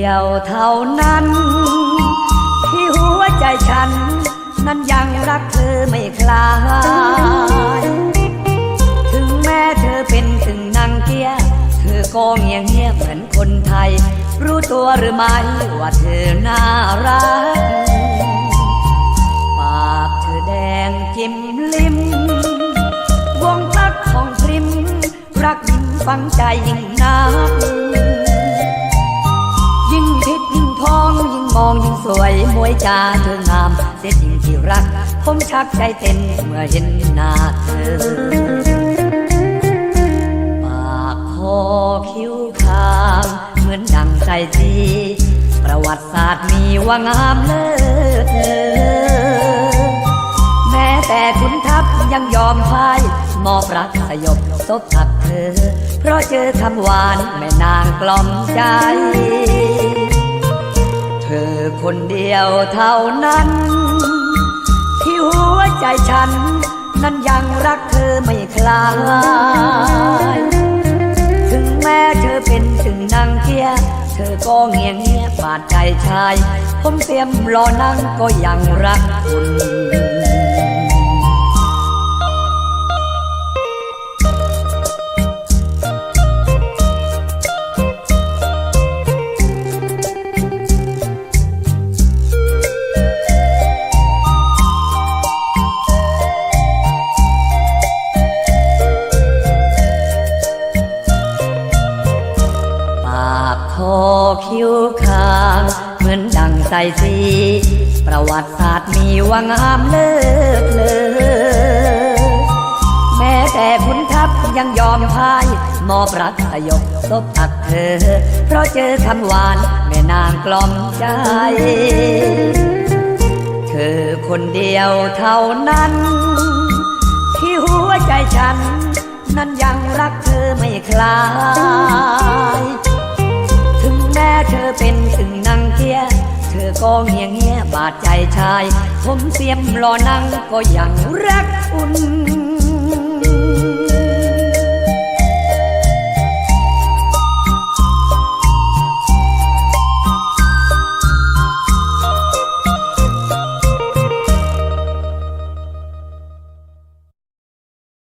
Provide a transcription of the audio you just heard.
ดียวเท่านั้น ที่หัวใจฉัน นั้นยังรักเธอไม่คลาย ถึงแม้เธอเป็นถึงนางเกียเธอก็เงียบเงียบเหมือนคนไทย รู้ตัวหรือไม่ว่าเธอน่ารัก ปากเธอแดงจิ้มลิ้ม วงรักของพริม รักยิ่งฟังใจยิ่งนัก องยิ่งมองยิ่งสวยมวยจาเธองามเสียจริงที่รัก ผมชักใจเต้นเมื่อเห็นหน้าเธอ ปากคอคิ้วคางเหมือนดังใจทีประวัติศาสตร์มีว่างามเลิศเลอแม้แต่คุณทัพยังยอมพ่ายมอบรักสยบซบทักเธอ เพราะเจอคำหวานแม่นางกล่อมใจ คนเดียวเท่านั้น ที่หัวใจฉัน นั้นยังรักเธอไม่คลาย ถึงแม้เธอเป็นถึงนางเกียเธอก็เงียงเงียบาดใจชาย ผมเตรียมรอนั่งก็ยังรักคุณ อคิ้วคางเหมือนดังใสสี ประวัติศาสตร์มีว่างามเลิศเลอแม้แต่คุณทัพยังยอมพ่ายมอบรักสยบซบตักเธอ เพราะเจอคำหวานแม่นางกล่อมใจ เธอคนเดียวเท่านั้น ที่หัวใจฉัน นั้นยังรักเธอไม่คลาย เธอเป็นถึงนางเกีย เธอก็เงียงเงียบาดใจชาย ผมเสียมรอนั่งก็ยังรักคุณ